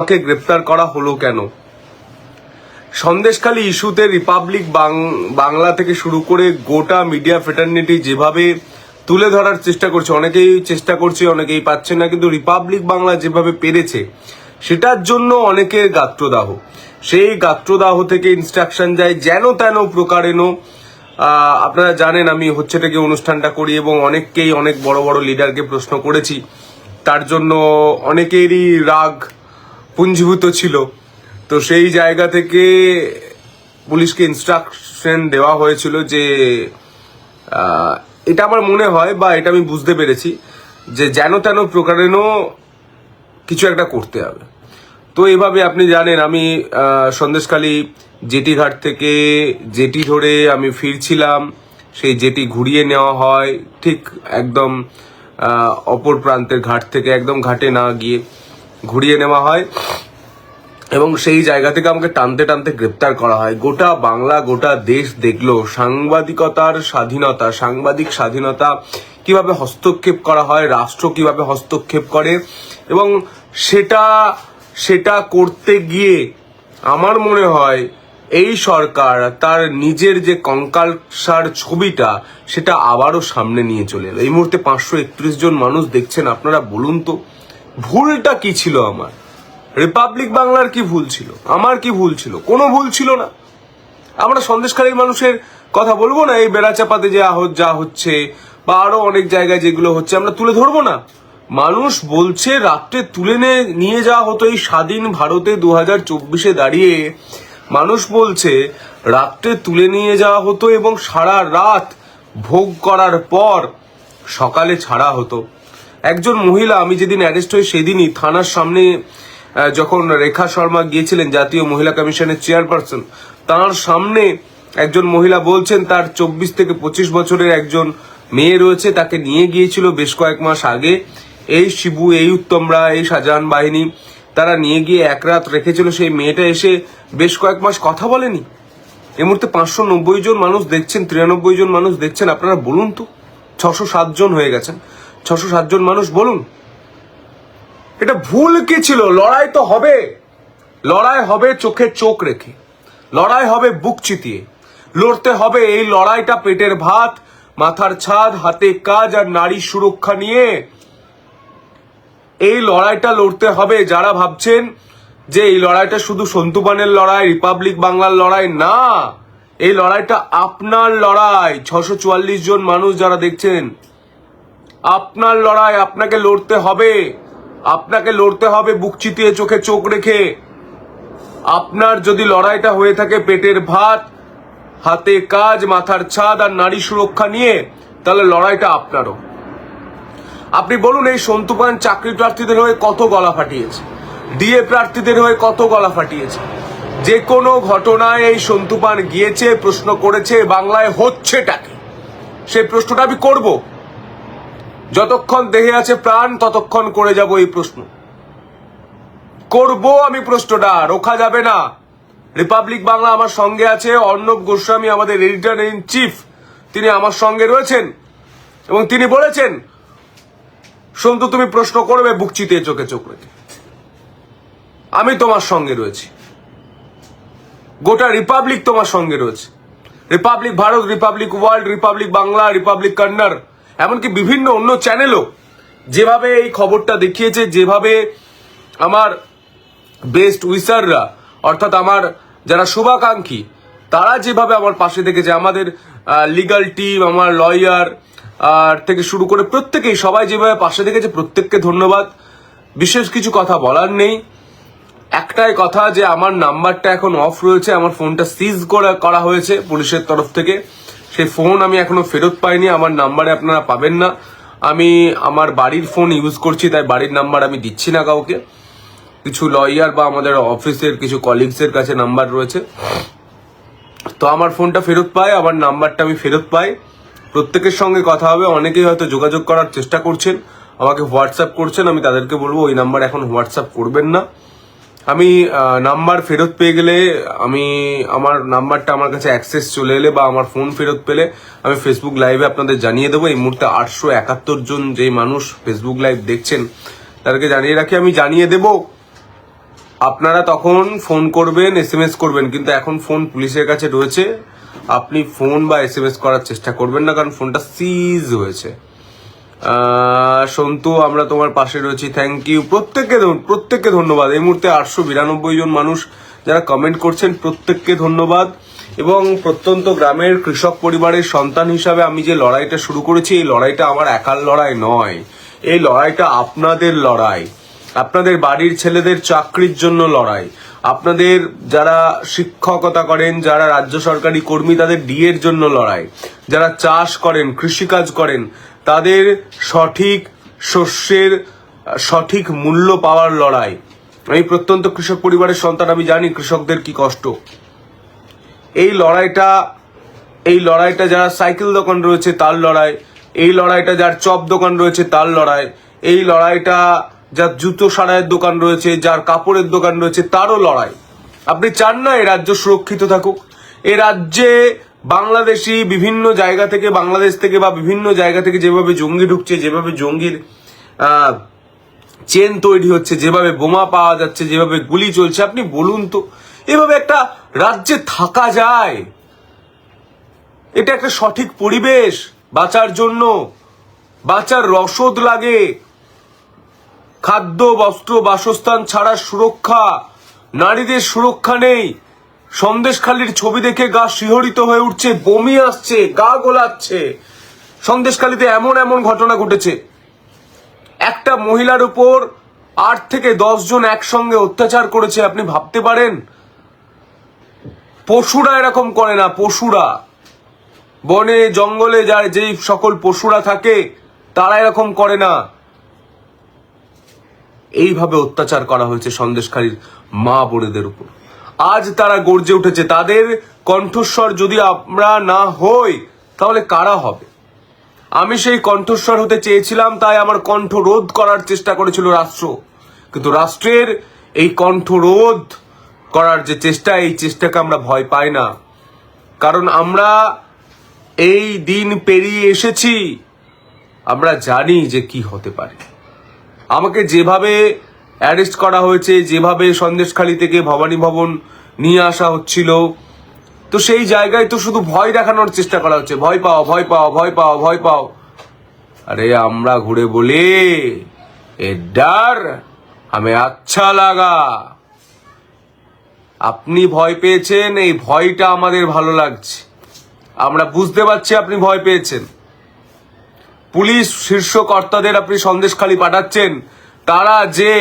আমাকে গ্রেপ্তার করা হলো কেন? সন্দেশখালী ইস্যুতে রিপাবলিক বাংলা থেকে শুরু করে গোটা মিডিয়া ফ্রেটার্নিটি যেভাবে তুলে ধরার চেষ্টা করছে, অনেকেই চেষ্টা করছে, অনেকেই পাচ্ছে না, কিন্তু রিপাবলিক বাংলা যেভাবে পেরেছে, সেটার জন্য অনেকের গাত্রদাহ। সেই গাত্রদাহ থেকে ইনস্ট্রাকশন যায়, যেন তেন প্রকারেণ আপনারা জানেন আমি হচ্ছে থেকে অনুষ্ঠানটা করি এবং অনেককেই, অনেক বড় বড় লিডারকে প্রশ্ন করেছি। তার জন্য অনেকেরই রাগ পুঞ্জীভূত ছিল। তো সেই জায়গা থেকে পুলিশকে ইনস্ট্রাকশন দেওয়া হয়েছিল যে এটা আমার মনে হয় বা এটা আমি বুঝতে পেরেছি যে যেন তেন প্রকারেণও কিছু একটা করতে হবে। তো এভাবে আপনি জানেন আমি সন্দেশখালী জেটি ঘাট থেকে জেটি ধরে আমি ফিরছিলাম। সেই জেটি ঘুরিয়ে নেওয়া হয় ঠিক একদম অপর প্রান্তের ঘাট থেকে একদম ঘাটে না গিয়ে। ঘুরিয়ে নেওয়া হয়। এবং সেই জায়গা থেকে আমাকে টানতে টানতে গ্রেপ্তার করা হয়। গোটা বাংলা, গোটা দেশ দেখল সাংবাদিকতার স্বাধীনতা, সাংবাদিক স্বাধীনতা কীভাবে হস্তক্ষেপ করা হয়, রাষ্ট্র কীভাবে হস্তক্ষেপ করে। এবং সেটা সেটা করতে গিয়ে আমার মনে হয় এই সরকার তার নিজের যে কঙ্কালসার ছবিটা, সেটা আবারও সামনে নিয়ে চলে এলো। এই মুহূর্তে পাঁচশো একত্রিশ জন মানুষ দেখছেন। আপনারা বলুন তো। ভুলটা কি ছিল আমার? রিপাবলিক বাংলার কি ভুল ছিল? আমার কি ভুল ছিল? কোনো ভুল ছিল না। আমরা সন্দেশকারীর মানুষের কথা বলব না, এই বেড়াচাপাতে যে আহ- যা হচ্ছে, বা আরও অনেক জায়গায় যেগুলো হচ্ছে, আমরা তুলে ধরবো না। মানুষ বলছে, রাত্রে তুলে নিয়ে যাওয়া হতো এই স্বাধীন ভারতে দু হাজার চব্বিশে দাঁড়িয়ে। মানুষ বলছে, রাত্রে তুলে নিয়ে যাওয়া হতো এবং সারা রাত ভোগ করার পর সকালে ছাড়া হতো। একজন মহিলা, আমি যেদিন অ্যারেস্ট হই সেদিনই থানার সামনে যখন রেখা শর্মা গিয়েছিলেন, জাতীয় মহিলা কমিশনের চেয়ারপারসন তার সামনে একজন মহিলা বলছেন, তার চব্বিশ থেকে পঁচিশ বছরের একজন মেয়ে রয়েছে, তাকে নিয়ে গিয়েছিল বেশ কয়েক মাস আগে। এই শিবু, এই উত্তমরা এই শাহজাহান বাহিনী, তারা নিয়ে গিয়ে এক রাত রেখেছিল, সেই মেয়েটা এসে বেশ কয়েক মাস কথা বলেনি। এই মুহূর্তে পাঁচশো নব্বই জন মানুষ দেখছেন, তিরানব্বই জন মানুষ দেখছেন, আপনারা বলুন তো, ছশো সাত জন হয়ে গেছেন। ছশো সাত জন মানুষ, বলুন। এটা ভুল কি ছিল? লড়াই তো হবে। লড়াই হবে চোখে চোখ রেখে। লড়াই হবে বুক চিতিয়ে। লড়তে হবে এই লড়াইটা পেটের ভাত, মাথার ছাদ, হাতে কাজ আর নারী সুরক্ষা নিয়ে। এই লড়াইটা লড়তে হবে যারা ভাবছেন যে এই লড়াইটা শুধু সন্তুপানের লড়াই, রিপাবলিক বাংলার লড়াই না। এই লড়াইটা আপনার লড়াই। ছশো জন মানুষ যারা দেখছেন আপনার লড়াই আপনাকে লড়তে হবে। আপনাকে লড়তে হবে বুক চিতিয়ে চোখে চোখ রেখে। আপনার যদি লড়াইটা হয়ে থাকে পেটের ভাত, হাতে কাজ, মাথার ছাদ আর নারী সুরক্ষা নিয়ে, তাহলে লড়াইটা আপনারও। আপনি বলুন, এই সন্তুপান চাকরি প্রার্থীদের হয়ে কত গলা ফাটিয়েছে? ডিএ প্রার্থীদের হয়ে কত গলা ফাটিয়েছে? যে কোনো ঘটনায় এই সন্তুপান গিয়েছে, প্রশ্ন করেছে, বাংলায় হচ্ছেটাকে সেই প্রশ্নটা আমি করব। যতক্ষণ দেহে আছে প্রাণ, ততক্ষণ করে যাব এই প্রশ্ন। করব আমি প্রশ্নটা, রোখা যাবে না। রিপাবলিক বাংলা আমার সঙ্গে আছে, অর্ণব গোস্বামী আমাদের এডিটর ইন চিফ তিনি আমার সঙ্গে রয়েছেন। এবং তিনি বলেছেন, সন্তু, তুমি প্রশ্ন করবে, বুক চিতিয়ে চোখে চোখ রেখে। আমি তোমার সঙ্গে রয়েছি। গোটা রিপাবলিক তোমার সঙ্গে রয়েছে। Republic Bharat, Republic World, Republic Bangla, Republic Kannada এমনকি বিভিন্ন অন্য চ্যানেলও যেভাবে এই খবরটা দেখিয়েছে, যেভাবে আমার বেস্ট উইসাররা অর্থাৎ আমার যারা শুভাকাঙ্ক্ষী, তারা যেভাবে আমার পাশে থেকেছে আমাদের লিগাল টিম আমার লয়ার আর থেকে শুরু করে প্রত্যেকেই, সবাই যেভাবে পাশে থেকেছে প্রত্যেককে ধন্যবাদ। বিশেষ কিছু কথা বলার নেই। একটাই কথা যে, আমার নাম্বারটা এখন অফ রয়েছে, আমার ফোনটা সিজ করা হয়েছে পুলিশের তরফ থেকে। সেই ফোন আমি এখনও ফেরত পাইনি, আমার নাম্বারে আপনারা পাবেন না। আমি আমার বাড়ির ফোন ইউজ করছি, তাই বাড়ির নাম্বার আমি দিচ্ছি না কাউকে। কিছু লয়ার বা আমাদের অফিসের কিছু কলিগসের কাছে নাম্বার রয়েছে। তো আমার ফোনটা ফেরত পাই আমার নাম্বারটা আমি ফেরত পাই। প্রত্যেকের সঙ্গে কথা হবে, অনেকেই হয়তো যোগাযোগ করার চেষ্টা করছেন, আমাকে হোয়াটসঅ্যাপ করছেন, আমি তাদেরকে বলব, ওই নাম্বার এখন হোয়াটসঅ্যাপ করবেন না। আমি নাম্বার ফেরত পেয়ে গেলে আমি আমার নাম্বারটা আমার কাছে অ্যাক্সেস চলে এলে বা আমার ফোন ফেরত পেলে আমি ফেসবুক লাইভে আপনাদের জানিয়ে দেবো। এই মুহূর্তে আটশো একাত্তর জন যেই মানুষ ফেসবুক লাইভ দেখছেন, তাদেরকে জানিয়ে রাখি। আমি জানিয়ে দেবো, আপনারা তখন ফোন করবেন এস এম এস করবেন, কিন্তু এখন ফোন পুলিশের কাছে রয়েছে। আপনি ফোন বা এস এম এস করার চেষ্টা করবেন না, কারণ ফোনটা সিজ হয়েছে। সন্তু, আমরা তোমার পাশে রয়েছি। থ্যাংক ইউ প্রত্যেককে প্রত্যেককে ধন্যবাদ। এই মুহূর্তে আটশো বিরানব্বই জন মানুষ যারা কমেন্ট করছেন, প্রত্যেককে ধন্যবাদ। এবং প্রত্যন্ত গ্রামের কৃষক পরিবারের সন্তান হিসাবে আমি যে লড়াইটা শুরু করেছি, এই লড়াইটা আমার একার লড়াই নয়। এই লড়াইটা আপনাদের লড়াই। আপনাদের বাড়ির ছেলেদের চাকরির জন্য লড়াই। আপনাদের যারা শিক্ষকতা করেন, যারা রাজ্য সরকারি কর্মী, তাদের ডিএর জন্য লড়াই। যারা চাষ করেন, কৃষিকাজ করেন তাদের সঠিক শস্যের, সঠিক মূল্য পাওয়ার লড়াই। আমি প্রত্যন্ত কৃষক পরিবারের সন্তান, আমি জানি কৃষকদের কি কষ্ট। এই লড়াইটা এই লড়াইটা যারা সাইকেল দোকান রয়েছে তার লড়াই, এই লড়াইটা যার চপ দোকান রয়েছে তার লড়াই, এই লড়াইটা যার জুতো সারাইয়ের দোকান রয়েছে, যার কাপড়ের দোকান রয়েছে তারও লড়াই। আপনি চান না এই রাজ্য সুরক্ষিত থাকুক? এ রাজ্যে বাংলাদেশি বিভিন্ন জায়গা থেকে, বাংলাদেশ থেকে বা বিভিন্ন জায়গা থেকে যেভাবে জঙ্গি ঢুকছে, যেভাবে জঙ্গির চেন তৈরি হচ্ছে, যেভাবে বোমা পাওয়া যাচ্ছে, যেভাবে গুলি চলছে, আপনি বলুন তো, এভাবে একটা রাজ্যে থাকা যায়। এটা একটা সঠিক পরিবেশ, বাঁচার জন্য, বাঁচার রসদ লাগে। খাদ্য, বস্ত্র, বাসস্থান ছাড়া সুরক্ষা, নারীদের সুরক্ষা নেই। সন্দেশখালির ছবি দেখে গা শিহরিত হয়ে উঠছে, বমি আসছে, গা গোলাচ্ছে। সন্দেশখালিতে এমন এমন ঘটনা ঘটেছে। একটা মহিলার উপর আট থেকে দশ জন একসঙ্গে অত্যাচার করেছে, আপনি ভাবতে পারেন? পশুরা এরকম করে না, পশুরা। বনে, জঙ্গলে যার যেই সকল পশুরা থাকে, তারা এরকম করে না। এইভাবে অত্যাচার করা হয়েছে সন্দেশখালীর মা বোনেদের উপর। আজ তারা গর্জে উঠেছে, তাদের কণ্ঠস্বর যদি আমরা না হই, তাহলে কারা হবে? আমি সেই কণ্ঠস্বর হতে চেয়েছিলাম, তাই আমার কণ্ঠ রোধ করার চেষ্টা করেছিল রাষ্ট্র। কিন্তু রাষ্ট্রের এই কণ্ঠ রোধ করার যে চেষ্টা, এই চেষ্টাকে আমরা ভয় পাই না। কারণ আমরা এই দিন পেরিয়ে এসেছি, আমরা জানি যে কি হতে পারে। আমাকে যেভাবে অ্যারেস্ট করা হয়েছে, যেভাবে সন্দেশখালি থেকে ভবানী ভবন নিয়ে আসা হচ্ছিল। তো সেই জায়গায় তো শুধু ভয় দেখানোর চেষ্টা করা হচ্ছে। ভয় পাও ভয় পাও ভয় পাও ভয় পাও। আরে আমরা ঘুরে বলি, এ ডার, আমি আচ্ছা লাগা। আপনি ভয় পেয়েছেন, এই ভয়টা আমাদের ভালো লাগছে। আমরা বুঝতে পারছি আপনি ভয় পেয়েছেন। পুলিশ শীর্ষ কর্তাদের আপনি সন্দেশখালি পাঠাচ্ছেন। তারা যে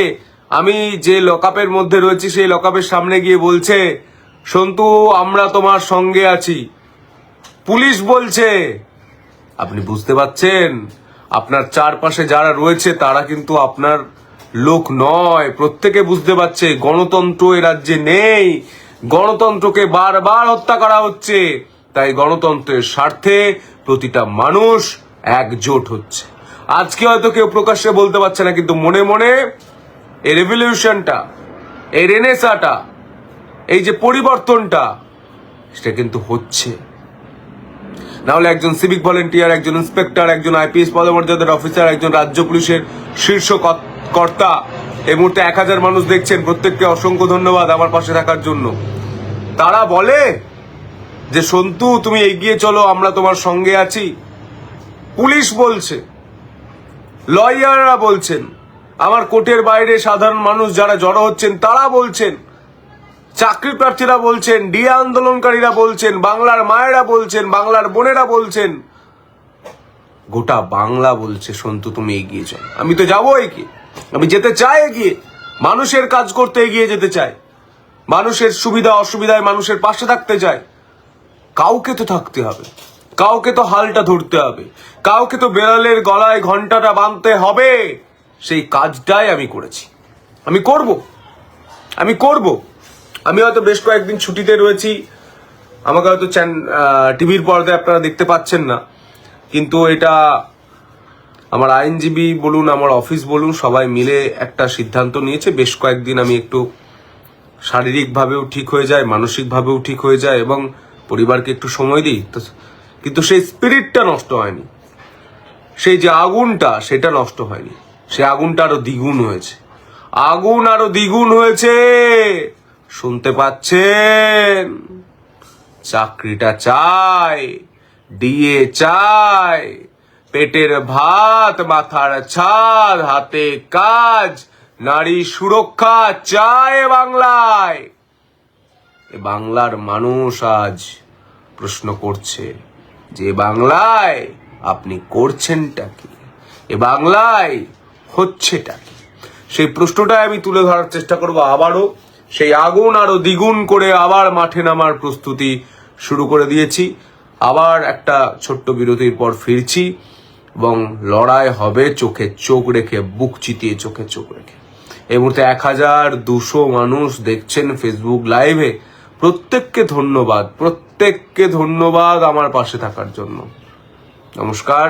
আমি যে লকআপের মধ্যে রয়েছি, সেই লকআপের সামনে গিয়ে বলছে, সন্তু, আমরা তোমার সঙ্গে আছি। পুলিশ বলছে, আপনি বুঝতে পারছেন? আপনার চারপাশে যারা রয়েছে, তারা কিন্তু আপনার লোক নয়। প্রত্যেকে বুঝতে পারছে, গণতন্ত্র এ রাজ্যে নেই। গণতন্ত্রকে বারবার হত্যা করা হচ্ছে। তাই গণতন্ত্রের স্বার্থে প্রতিটা মানুষ একজোট হচ্ছে। আজকে হয়তো কেউ প্রকাশ্যে বলতে পারছে না, কিন্তু মনে মনে এই রেভলিউশনটা এই রেনেসাটা এই যে পরিবর্তনটা, সেটা কিন্তু হচ্ছে। নাহলে একজন সিভিক ভলেন্টিয়ার একজন ইন্সপেক্টর একজন আইপিএস পদমর্যাদার অফিসার একজন রাজ্য পুলিশের শীর্ষ কর্তা, এই মুহূর্তে এক হাজার মানুষ দেখছেন। প্রত্যেককে অসংখ্য ধন্যবাদ আমার পাশে থাকার জন্য। তারা বলে যে, সন্তু, তুমি এগিয়ে চলো, আমরা তোমার সঙ্গে আছি। পুলিশ বলছে, লয়াররা বলছেন আমার কোর্টের বাইরে সাধারণ মানুষ যারা জড়ো হচ্ছেন, তারা বলছেন, চাকরি প্রার্থীরা বলছেন, ডিএ আন্দোলনকারীরা বলছেন, বাংলার মায়েরা বলছেন, বাংলার বোনেরা বলছেন। গোটা বাংলা বলছে, সন্তু, তুমি এগিয়ে চল। আমি তো যাব এগিয়ে। আমি যেতে চাই এগিয়ে। মানুষের কাজ করতে এগিয়ে যেতে চাই। মানুষের সুবিধা, অসুবিধায় মানুষের পাশে থাকতে চাই। কাউকে তো থাকতে হবে। কাউকে তো হালটা ধরতে হবে। কাউকে তো বেড়ালের গলায় ঘন্টাটা বাঁধতে হবে। সেই কাজটাই আমি করেছি। আমি করব। আমি করব। আমি হয়তো বেশ কয়েকদিন ছুটিতে রয়েছি। আমাকে হয়তো চ্যান টিভির পর্দায় আপনারা দেখতে পাচ্ছেন না। কিন্তু এটা আমার আইনজীবী বলুন, আমার অফিস বলুন, সবাই মিলে একটা সিদ্ধান্ত নিয়েছে। বেশ কয়েকদিন আমি একটু শারীরিকভাবেও ঠিক হয়ে যায় মানসিকভাবেও ঠিক হয়ে যায় এবং পরিবারকে একটু সময় দিই। তো কিন্তু সেই স্পিরিটটা নষ্ট হয়নি। সেই যে আগুনটা, সেটা নষ্ট হয়নি। সে আগুনটা আরও দ্বিগুণ হয়েছে। আগুন আরও দ্বিগুণ হয়েছে। শুনতে পাচ্ছেন? চাকরিটা চাই, ডিএ চাই, পেটের ভাত, মাথার ছাদ, হাতে কাজ, নারী সুরক্ষা চায় বাংলায়। এ বাংলার মানুষ আজ প্রশ্ন করছে যে বাংলায় আপনি করছেনটা কি? এ বাংলায় হচ্ছেটা। কি সেই প্রশ্নটাই আমি তুলে ধরার চেষ্টা করব আবারও। সেই আগুন আরও দ্বিগুণ করে আবার মাঠে নামার প্রস্তুতি শুরু করে দিয়েছি। আবার একটা ছোট্ট বিরতির পর ফিরছি এবং লড়াই হবে চোখে চোখ রেখে, বুক চিতিয়ে চোখে চোখ রেখে। এই মুহূর্তে এক হাজার দুশো মানুষ দেখছেন ফেসবুক লাইভে প্রত্যেককে ধন্যবাদ প্রত্যেককে ধন্যবাদ আমার পাশে থাকার জন্য। নমস্কার।